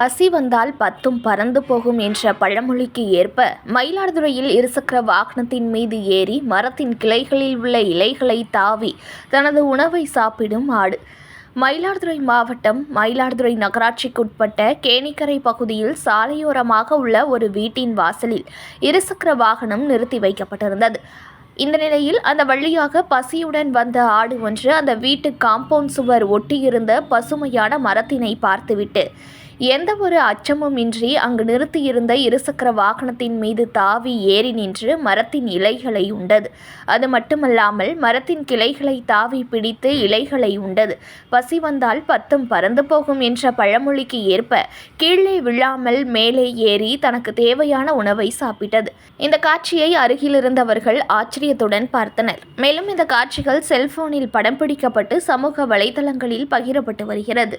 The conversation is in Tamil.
பசி வந்தால் பத்தும் பறந்து போகும் என்ற பழமொழிக்கு ஏற்ப மயிலாடுதுறையில் இருசக்கர வாகனத்தின் மீது ஏறி மரத்தின் கிளைகளில் உள்ள இலைகளை தாவி தனது உணவை சாப்பிடும் ஆடு. மயிலாடுதுறை மாவட்டம் மயிலாடுதுறை நகராட்சிக்குட்பட்ட கேணிக்கரை பகுதியில் சாலையோரமாக உள்ள ஒரு வீட்டின் வாசலில் இருசக்கர வாகனம் நிறுத்தி வைக்கப்பட்டிருந்தது. இந்த நிலையில் அந்த வழியாக பசியுடன் வந்த ஆடு ஒன்று அந்த வீட்டு காம்பவுண்ட் சுவர் ஒட்டியிருந்த பசுமையான மரத்தினை பார்த்துவிட்டு எந்த ஒரு அச்சமும் இன்றி அங்கு நிறுத்தியிருந்த இருசக்கர வாகனத்தின் மீது தாவி ஏறி நின்று மரத்தின் இலைகளை உண்டது. அது மட்டுமல்லாமல் மரத்தின் கிளைகளை தாவி பிடித்து இலைகளை உண்டது. பசி வந்தால் பத்தும் பறந்து போகும் என்ற பழமொழிக்கு ஏற்ப கீழே விழாமல் மேலே ஏறி தனக்கு தேவையான உணவை சாப்பிட்டது. இந்த காட்சியை அருகிலிருந்தவர்கள் ஆச்சரியத்துடன் பார்த்தனர். மேலும் இந்த காட்சிகள் செல்போனில் படம் பிடிக்கப்பட்டு சமூக வலைதளங்களில் பகிரப்பட்டு வருகிறது.